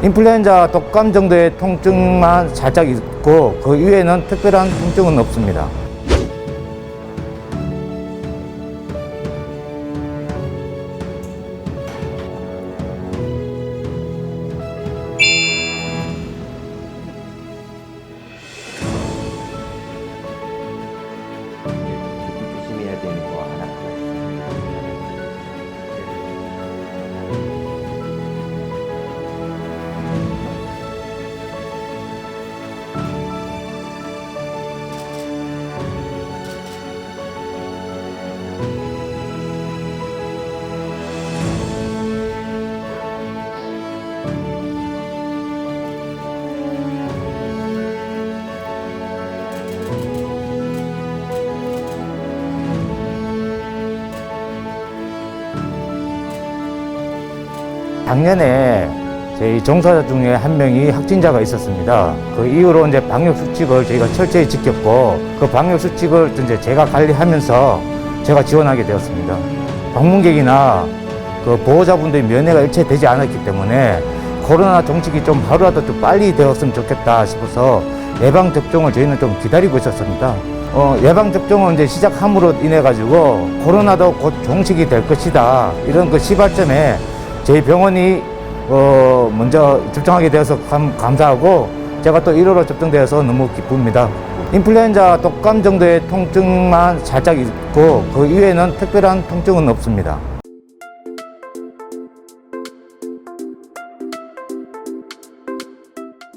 인플루엔자 독감 정도의 통증만 살짝 있고 그 이외에는 특별한 통증은 없습니다. 작년에 저희 종사자 중에 한 명이 확진자가 있었습니다. 그 이후로 이제 방역 수칙을 저희가 철저히 지켰고 그 방역 수칙을 이제 제가 관리하면서 제가 지원하게 되었습니다. 방문객이나 그 보호자분들의 면회가 일체 되지 않았기 때문에 코로나 종식이 좀 하루라도 좀 빨리 되었으면 좋겠다 싶어서 예방 접종을 저희는 좀 기다리고 있었습니다. 어, 예방 접종을 이제 시작함으로 인해 가지고 코로나도 곧 종식이 될 것이다 이런 그 시발점에 저희 병원이 어, 먼저 접종하게 되어서 감, 감사하고 제가 또 1호로 접종되어서 너무 기쁩니다. 인플루엔자 독감 정도의 통증만 살짝 있고 그 이외에는 특별한 통증은 없습니다.